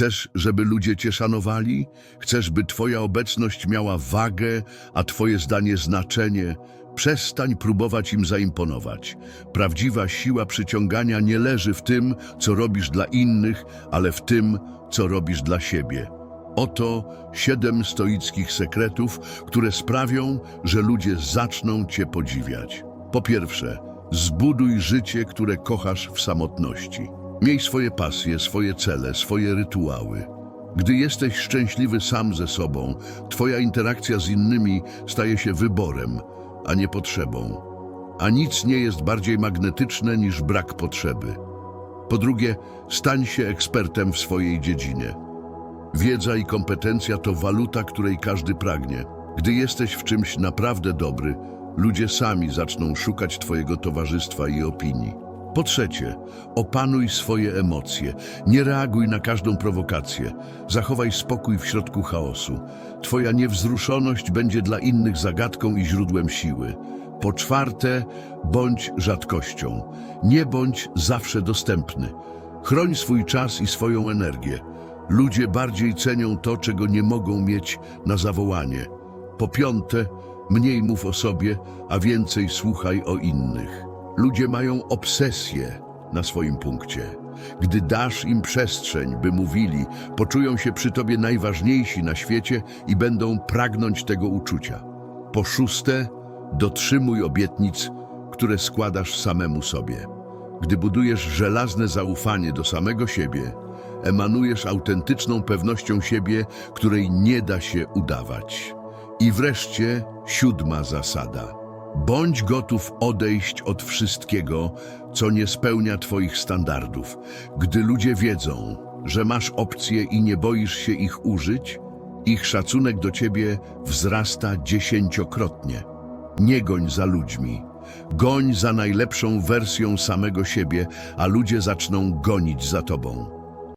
Chcesz, żeby ludzie cię szanowali? Chcesz, by twoja obecność miała wagę, a twoje zdanie znaczenie? Przestań próbować im zaimponować. Prawdziwa siła przyciągania nie leży w tym, co robisz dla innych, ale w tym, co robisz dla siebie. Oto siedem stoickich sekretów, które sprawią, że ludzie zaczną Cię podziwiać. Po pierwsze, zbuduj życie, które kochasz w samotności. Miej swoje pasje, swoje cele, swoje rytuały. Gdy jesteś szczęśliwy sam ze sobą, Twoja interakcja z innymi staje się wyborem, a nie potrzebą. A nic nie jest bardziej magnetyczne niż brak potrzeby. Po drugie, stań się ekspertem w swojej dziedzinie. Wiedza i kompetencja to waluta, której każdy pragnie. Gdy jesteś w czymś naprawdę dobry, ludzie sami zaczną szukać Twojego towarzystwa i opinii. Po trzecie, opanuj swoje emocje. Nie reaguj na każdą prowokację. Zachowaj spokój w środku chaosu. Twoja niewzruszoność będzie dla innych zagadką i źródłem siły. Po czwarte, bądź rzadkością. Nie bądź zawsze dostępny. Chroń swój czas i swoją energię. Ludzie bardziej cenią to, czego nie mogą mieć na zawołanie. Po piąte, mniej mów o sobie, a więcej słuchaj o innych. Ludzie mają obsesję na swoim punkcie. Gdy dasz im przestrzeń, by mówili, poczują się przy tobie najważniejsi na świecie i będą pragnąć tego uczucia. Po szóste, dotrzymuj obietnic, które składasz samemu sobie. Gdy budujesz żelazne zaufanie do samego siebie, emanujesz autentyczną pewnością siebie, której nie da się udawać. I wreszcie siódma zasada. Bądź gotów odejść od wszystkiego, co nie spełnia Twoich standardów. Gdy ludzie wiedzą, że masz opcje i nie boisz się ich użyć, ich szacunek do Ciebie wzrasta dziesięciokrotnie. Nie goń za ludźmi. Goń za najlepszą wersją samego siebie, a ludzie zaczną gonić za Tobą.